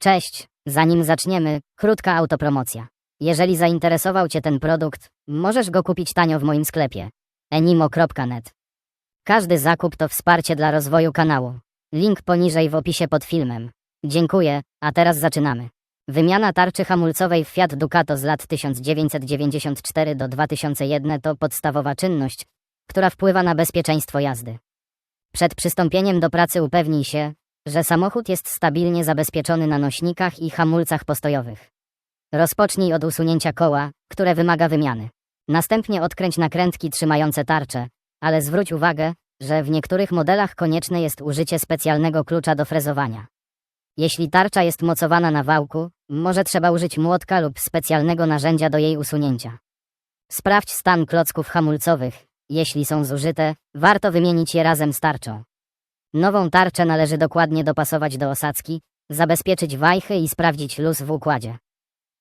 Cześć, zanim zaczniemy, krótka autopromocja. Jeżeli zainteresował Cię ten produkt, możesz go kupić tanio w moim sklepie enimo.net. Każdy zakup to wsparcie dla rozwoju kanału. Link poniżej w opisie pod filmem. Dziękuję, a teraz zaczynamy. Wymiana tarczy hamulcowej w Fiat Ducato z lat 1994 do 2001 to podstawowa czynność, która wpływa na bezpieczeństwo jazdy. Przed przystąpieniem do pracy upewnij się, że samochód jest stabilnie zabezpieczony na nośnikach i hamulcach postojowych. Rozpocznij od usunięcia koła, które wymaga wymiany. Następnie odkręć nakrętki trzymające tarczę, ale zwróć uwagę, że w niektórych modelach konieczne jest użycie specjalnego klucza do frezowania. Jeśli tarcza jest mocowana na wałku, może trzeba użyć młotka lub specjalnego narzędzia do jej usunięcia. Sprawdź stan klocków hamulcowych. Jeśli są zużyte, warto wymienić je razem z tarczą. Nową tarczę należy dokładnie dopasować do osadzki, zabezpieczyć wajchy i sprawdzić luz w układzie.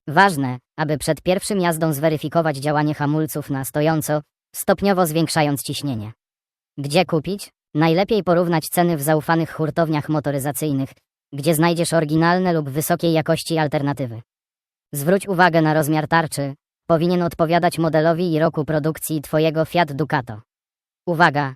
Ważne, aby przed pierwszym jazdą zweryfikować działanie hamulców na stojąco, stopniowo zwiększając ciśnienie. Gdzie kupić? Najlepiej porównać ceny w zaufanych hurtowniach motoryzacyjnych, gdzie znajdziesz oryginalne lub wysokiej jakości alternatywy. Zwróć uwagę na rozmiar tarczy, powinien odpowiadać modelowi i roku produkcji Twojego Fiat Ducato. Uwaga,